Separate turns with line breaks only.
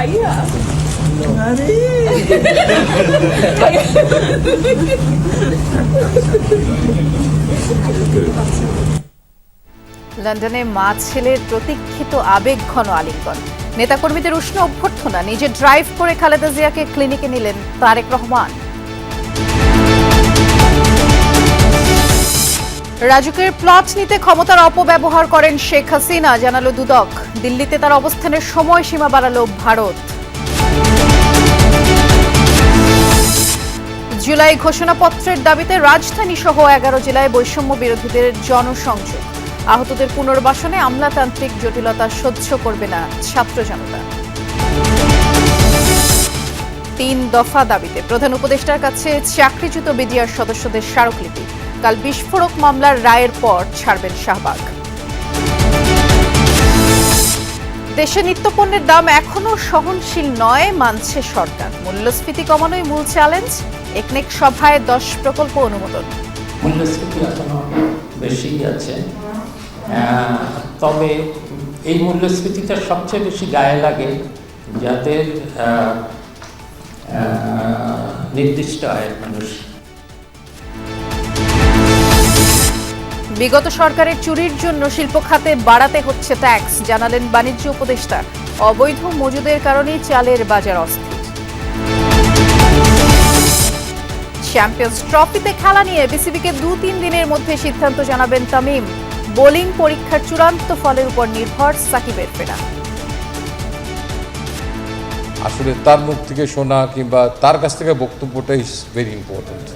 ভাইয়া
আরে
লন্ডনে মা ছেলের প্রতীক্ষিত আবেগঘন আলিঙ্গন। নেতাকর্মীদের উষ্ণ অভ্যর্থনা নিজে ড্রাইভ করে খালেদা জিয়াকে ক্লিনিকে নিলেন তারেক রহমান। রাজুকের প্লট নিতে ক্ষমতার অপব্যবহার করেন শেখ হাসিনা, জানালো দুদক। দিল্লিতে তার অবস্থানের সময়সীমা বাড়ালো ভারত। জুলাই ঘোষণাপত্রের দাবিতে রাজধানী সহ এগারো জেলায় বৈষম্য বিরোধীদের জনসংযোগ। আহতদের পুনর্বাসনে আমলাতান্ত্রিক জটিলতা সহ্য করবে না ছাত্র জনতা। তিন দফা দাবিতে প্রধান উপদেষ্টার কাছে চাকরিচ্যুত বিডিআর সদস্যদের স্মারকলিপি। কাল বিস্ফোরক মামলার রায়ের পর ছাড়বেন শাহবাগ। দেশে নিত্যপণ্যের দাম এখনও সহনশীল নয়, মানছে সরকার। মূল্যস্ফীতি কমানোই মূল চ্যালেঞ্জ। একনেক সভায় দশ প্রকল্প অনুমোদন।
মূল্যস্ফীতি বেশি আছে। তবে এই মূল্যস্ফীতিটা সবচেয়ে বেশি গায়ে লাগে যাদের নির্দিষ্ট আয়ের মানুষ।
বিগত সরকারের চুরির জন্য শিল্প খাতে বাড়াতে হচ্ছে ট্যাক্স জানালেন বাণিজ্য উপদেষ্টা। অবৈধ মজুদের কারণেই চালের বাজার অস্থির। চ্যাম্পিয়ন্স ট্রফিতে খেলা নিয়ে বিসিবিকে দু তিন দিনের মধ্যে সিদ্ধান্ত জানাবেন তামিম। বোলিং পরীক্ষার চূড়ান্ত ফলের উপর নির্ভর সাকিবের ফেরা।
আসলে তার মুখ থেকে শোনা কিংবা তার কাছ থেকে বক্তব্যটাই ভেরি ইম্পর্টেন্ট